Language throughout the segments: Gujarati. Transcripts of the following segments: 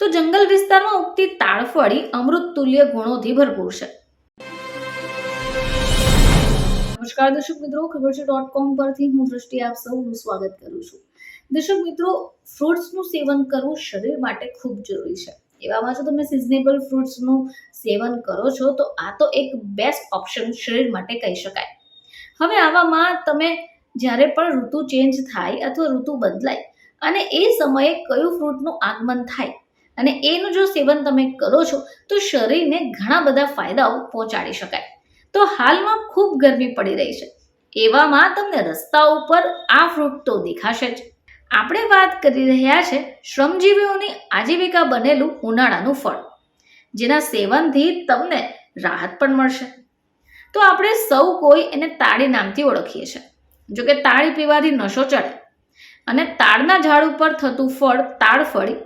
તો જંગલ વિસ્તારમાં ઉગતી તાળફળી અમૃત તુલ્ય ગુણોથી ભરપૂર છે. નમસ્કાર દર્શક મિત્રો, ખબર છે. ડોટ કોમ પરથી હું દ્રષ્ટિ આપ સૌનું સ્વાગત કરું છું. દર્શક મિત્રો, ફ્રૂટ્સનું સેવન કરવું શરીર માટે ખૂબ જરૂરી છે. એવામાં જો તમે સિઝનેબલ ફ્રૂટ્સનું સેવન કરો છો, તો આ તો એક બેસ્ટ ઓપ્શન શરીર માટે કહી શકાય. હવે આવામાં તમે જ્યારે પણ ઋતુ ચેન્જ થાય અથવા ઋતુ બદલાય, અને એ સમયે કયું ફ્રૂટનું આગમન થાય અને એનું જો સેવન તમે કરો છો, તો શરીરને ઘણા બધા ફાયદાઓ પહોંચાડી શકાય. તો હાલમાં ખૂબ ગરમી પડી રહી છે. એવામાં તમને રસ્તા ઉપર આ ફ્રૂટ તો દેખાશે જ. આપણે વાત કરી રહ્યા છે શ્રમજીવીઓની આજીવિકા બનેલું ઉનાળાનું ફળ, જેના સેવનથી તમને રાહત પણ મળશે. તો આપણે સૌ કોઈ એને તાળી નામથી ઓળખીએ છીએ. જોકે તાળી પીવાથી નશો ચડે. અને તાળના ઝાડ ઉપર થતું ફળ તાળફળી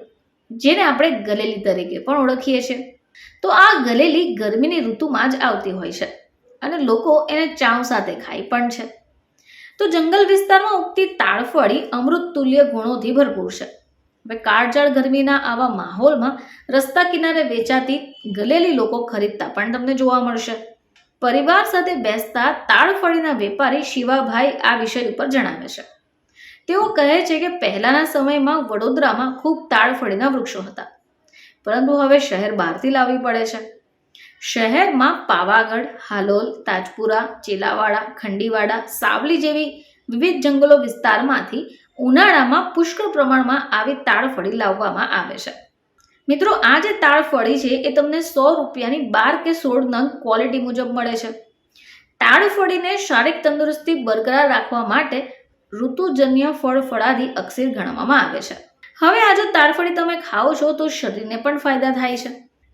જેને આપણે ગલેલી તરીકે પણ ઓળખીએ છીએ. તો આ ગલેલી ગરમીની ઋતુમાં જ આવતી હોય છે અને લોકો એને ચાવ સાથે ખાય પણ છે. તો જંગલ વિસ્તારમાં ઉગતી તાળફળી અમૃત તુલ્ય ગુણોથી ભરપૂર છે. હવે કાળજાળ ગરમીના આવા માહોલમાં રસ્તા કિનારે વેચાતી ગલેલી લોકો ખરીદતા પણ તમને જોવા મળશે. પરિવાર સાથે બેસતા તાળફળીના વેપારી શિવાભાઈ આ વિષય ઉપર જણાવે છે. તેઓ કહે છે કે પહેલાના સમયમાં વડોદરામાં ખૂબ તાળફળીના વૃક્ષો હતા. પરંતુ હવે શહેર બહારથી લાવવી પડે છે. શહેરમાં પાવાગઢ, હાલોલ, તાજપુરા, ચેલાવાડા, ખંડીવાડા, સાવલી જેવી વિવિધ જંગલો વિસ્તારમાંથી ઉનાળામાં પુષ્કળ પ્રમાણમાં આવી તાળફળી લાવવામાં આવે છે. મિત્રો, આ જે તાળફળી છે, એ તમને સો રૂપિયાની બાર કે સોળ નંગ ક્વોલિટી મુજબ મળે છે. તાળફળીને શારીરિક તંદુરસ્તી બરકરાર રાખવા માટે ઋતુજન્ય ફળ ફળાદી અક્ષીર ગણવામાં આવે છે. હવે આજે તાડફળી તમે ખાઓ છો તો શરીરને પણ ફાયદા થાય છે.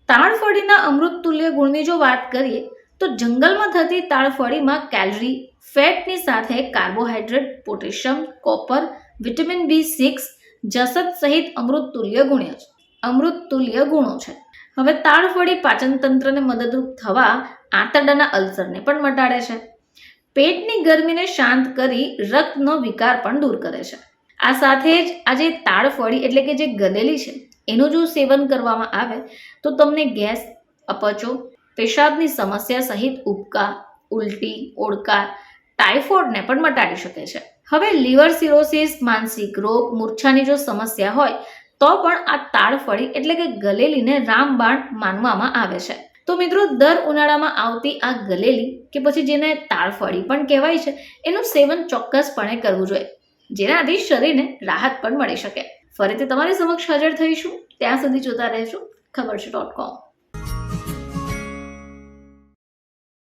તાળફળીના અમૃત તુલ્ય ગુણની જો વાત કરીએ, તો જંગલમાં થતી તાળફળીમાં કેલરી, ફેટની સાથે carbohydrate potassium, copper, vitamin B six જસત સહિત અમૃત તુલ્ય ગુણ્ય છે. અમૃત તુલ્ય ગુણો છે. હવે તાળફળી પાચનતંત્રને મદદરૂપ થવા આંતરડાના અલ્સરને પણ મટાડે છે. પેટની ગરમીને શાંત કરી રક્તનો વિકાર પણ દૂર કરે છે. આ સાથે જ આ જે તાળફળી એટલે કે જે ગલેલી છે, એનું જો સેવન કરવામાં આવે, તો તમને ગેસ અપચો, પેશાબની સમસ્યા સહિત ઉબકા, ઉલટી ઓળકા ટાઇફોઇડને પણ મટાડી શકે છે. હવે લીવર સિરોસિસ, માનસિક રોગ, મૂર્છાની જો સમસ્યા હોય, તો પણ આ તાળફળી એટલે કે ગલેલીને રામબાણ માનવામાં આવે છે. તો મિત્રો, દર ઉનાળામાં આવતી આ ગલેલી, કે પછી જેને તાળફળી પણ કહેવાય છે, એનું સેવન ચોક્કસપણે કરવું જોઈએ જેનાથી શરીરને રાહત પણ મળી શકે. ફરીથી તમારી સમક્ષ હાજર થઈશું. ત્યાં સુધી જોતા રહેજો ખબર છે ડોટ કોમ